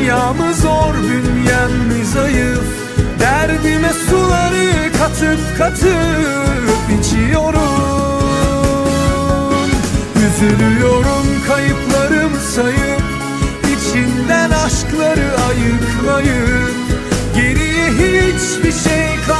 Dünyamı zor bünyem zayıf? Derdime suları katıp katıp içiyorum. Üzülüyorum kayıplarım sayıp içinden aşkları ayıklayıp. Geriye hiçbir şey kalmadığını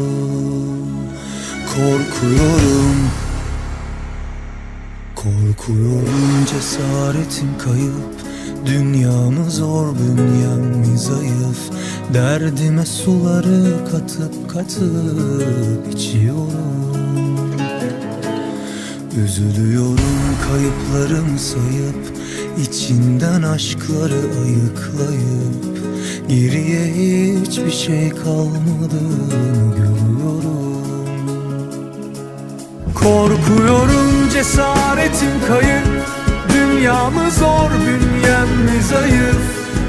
korkuyorum. Korkuyorum cesaretim kayıp. Dünyamı zor bünyem zayıf. Derdime suları katıp katıp içiyorum. Üzülüyorum kayıplarım sayıp. İçinden aşkları ayıklayıp. Geriye hiçbir şey kalmadığını görüyorum Korkuyorum cesaretim kayıp. Dünyamı zor bünyem mi zayıf?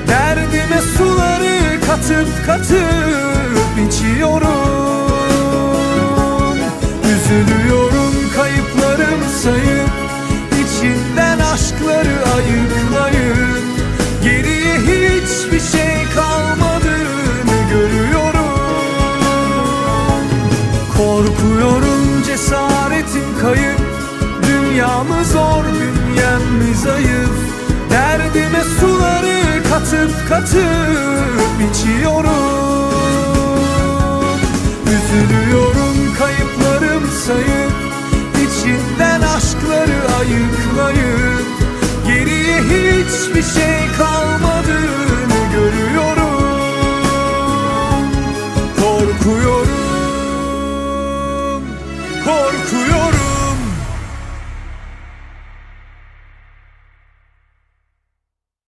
Derdime suları katıp katıp bünyem mi zayıf? Derdime suları katıp katıp içiyorum. Üzülüyorum kayıplarım sayıp içinden aşkları ayıklayıp Geriye hiçbir şey kalmadığını görüyorum. Korkuyorum, korkuyorum